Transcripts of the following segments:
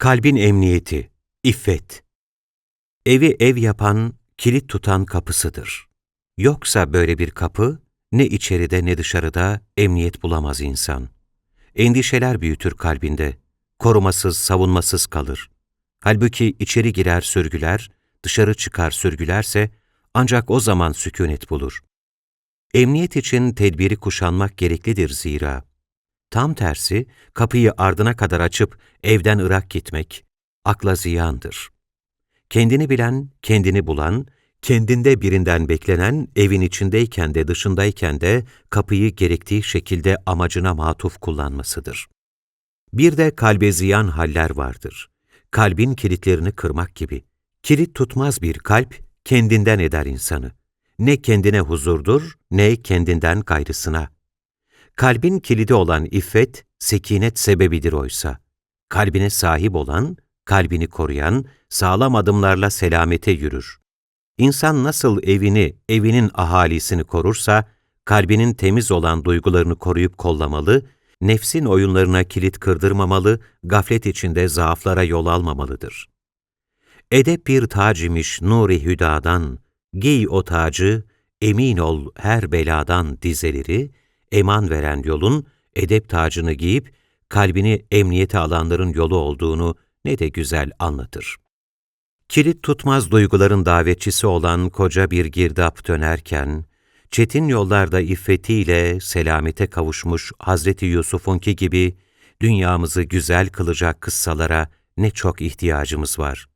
Kalbin emniyeti, iffet. Evi ev yapan, kilit tutan kapısıdır. Yoksa böyle bir kapı, ne içeride ne dışarıda emniyet bulamaz insan. Endişeler büyütür kalbinde, korumasız, savunmasız kalır. Halbuki içeri girer sürgüler, dışarı çıkar sürgülerse, ancak o zaman sükunet bulur. Emniyet için tedbiri kuşanmak gereklidir zira. Tam tersi, kapıyı ardına kadar açıp evden ırak gitmek, akla ziyandır. Kendini bilen, kendini bulan, kendinde birinden beklenen, evin içindeyken de dışındayken de kapıyı gerektiği şekilde amacına matuf kullanmasıdır. Bir de kalbe ziyan haller vardır. Kalbin kilitlerini kırmak gibi. Kilit tutmaz bir kalp, kendinden eder insanı. Ne kendine huzurdur, ne kendinden gayrısına. Kalbin kilidi olan iffet, sekinet sebebidir oysa. Kalbine sahip olan, kalbini koruyan, sağlam adımlarla selamete yürür. İnsan nasıl evini, evinin ahalisini korursa, kalbinin temiz olan duygularını koruyup kollamalı, nefsin oyunlarına kilit kırdırmamalı, gaflet içinde zaaflara yol almamalıdır. Edep bir tac imiş nuri hüdadan, giy o tacı, emin ol her beladan dizeleri, eman veren yolun, edep tacını giyip, kalbini emniyete alanların yolu olduğunu ne de güzel anlatır. Kilit tutmaz duyguların davetçisi olan koca bir girdap dönerken, çetin yollarda iffetiyle selamete kavuşmuş Hazreti Yusuf'unki gibi dünyamızı güzel kılacak kıssalara ne çok ihtiyacımız var.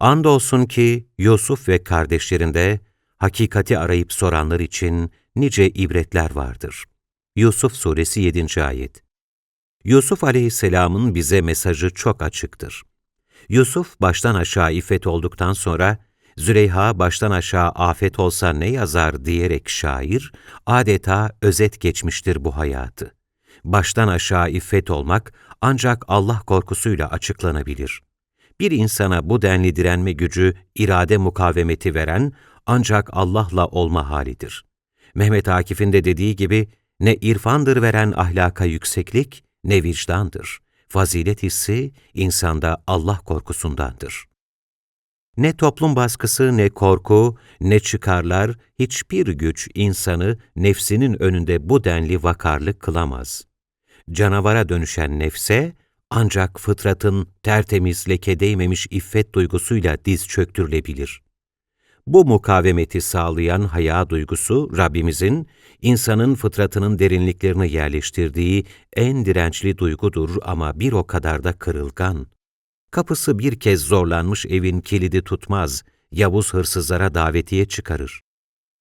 Andolsun ki Yusuf ve kardeşlerinde hakikati arayıp soranlar için nice ibretler vardır. Yusuf Suresi 7. Ayet Yusuf aleyhisselamın bize mesajı çok açıktır. Yusuf baştan aşağı iffet olduktan sonra, Züleyha baştan aşağı afet olsa ne yazar diyerek şair, adeta özet geçmiştir bu hayatı. Baştan aşağı iffet olmak ancak Allah korkusuyla açıklanabilir. Bir insana bu denli direnme gücü, irade mukavemeti veren ancak Allah'la olma halidir. Mehmet Akif'in de dediği gibi, ne irfandır veren ahlaka yükseklik, ne vicdandır. Fazilet hissi insanda Allah korkusundandır. Ne toplum baskısı, ne korku, ne çıkarlar, hiçbir güç insanı nefsinin önünde bu denli vakarlı kılamaz. Canavara dönüşen nefse, ancak fıtratın tertemiz leke değmemiş iffet duygusuyla diz çöktürülebilir. Bu mukavemeti sağlayan haya duygusu, Rabbimizin, insanın fıtratının derinliklerini yerleştirdiği en dirençli duygudur ama bir o kadar da kırılgan. Kapısı bir kez zorlanmış evin kilidi tutmaz, Yavuz hırsızlara davetiye çıkarır.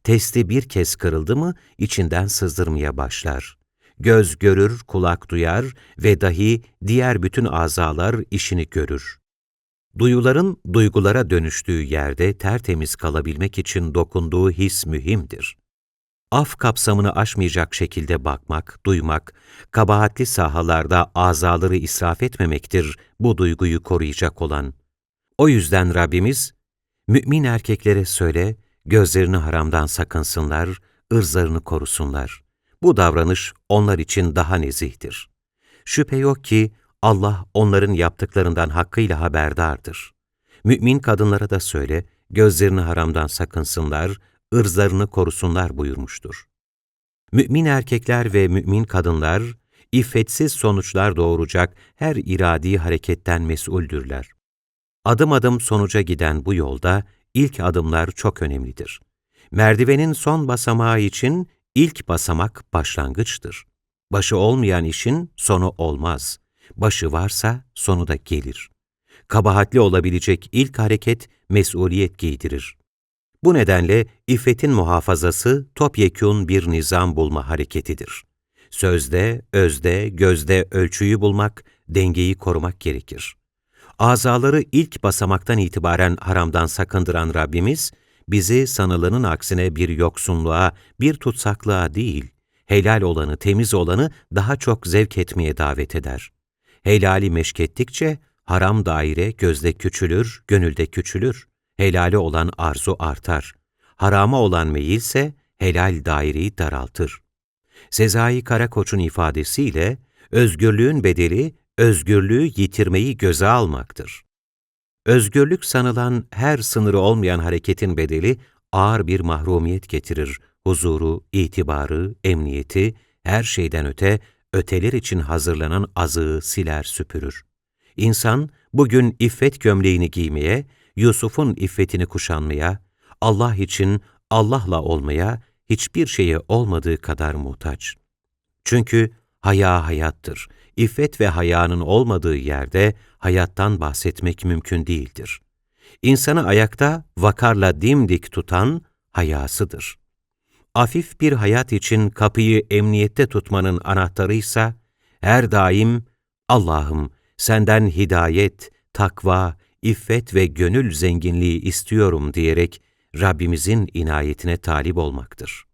Testi bir kez kırıldı mı, içinden sızdırmaya başlar. Göz görür, kulak duyar ve dahi diğer bütün azalar işini görür. Duyuların duygulara dönüştüğü yerde tertemiz kalabilmek için dokunduğu his mühimdir. Af kapsamını aşmayacak şekilde bakmak, duymak, kabahatli sahalarda azaları israf etmemektir bu duyguyu koruyacak olan. O yüzden Rabbimiz, mümin erkeklere söyle, gözlerini haramdan sakınsınlar, ırzlarını korusunlar. Bu davranış onlar için daha nezihtir. Şüphe yok ki Allah onların yaptıklarından hakkıyla haberdardır. Mümin kadınlara da söyle, gözlerini haramdan sakınsınlar, ırzlarını korusunlar buyurmuştur. Mümin erkekler ve mümin kadınlar, iffetsiz sonuçlar doğuracak her iradi hareketten mesuldürler. Adım adım sonuca giden bu yolda ilk adımlar çok önemlidir. Merdivenin son basamağı için ilk basamak başlangıçtır. Başı olmayan işin sonu olmaz. Başı varsa sonu da gelir. Kabahatli olabilecek ilk hareket mesuliyet giydirir. Bu nedenle iffetin muhafazası topyekun bir nizam bulma hareketidir. Sözde, özde, gözde ölçüyü bulmak, dengeyi korumak gerekir. Azaları ilk basamaktan itibaren haramdan sakındıran Rabbimiz, bizi sanılanın aksine bir yoksunluğa, bir tutsaklığa değil, helal olanı, temiz olanı daha çok zevk etmeye davet eder. Helali meşkettikçe haram daire gözde küçülür, gönülde küçülür. Helali olan arzu artar. Harama olan meyilse helal daireyi daraltır. Sezai Karakoç'un ifadesiyle özgürlüğün bedeli özgürlüğü yitirmeyi göze almaktır. Özgürlük sanılan her sınırı olmayan hareketin bedeli ağır bir mahrumiyet getirir, huzuru, itibarı, emniyeti, her şeyden öte, öteler için hazırlanan azığı siler süpürür. İnsan bugün iffet gömleğini giymeye, Yusuf'un iffetini kuşanmaya, Allah için Allah'la olmaya hiçbir şeye olmadığı kadar muhtaç. Çünkü haya hayattır. İffet ve hayanın olmadığı yerde hayattan bahsetmek mümkün değildir. İnsanı ayakta vakarla dimdik tutan hayasıdır. Afif bir hayat için kapıyı emniyette tutmanın anahtarıysa, her daim Allah'ım senden hidayet, takva, iffet ve gönül zenginliği istiyorum diyerek Rabbimizin inayetine talip olmaktır.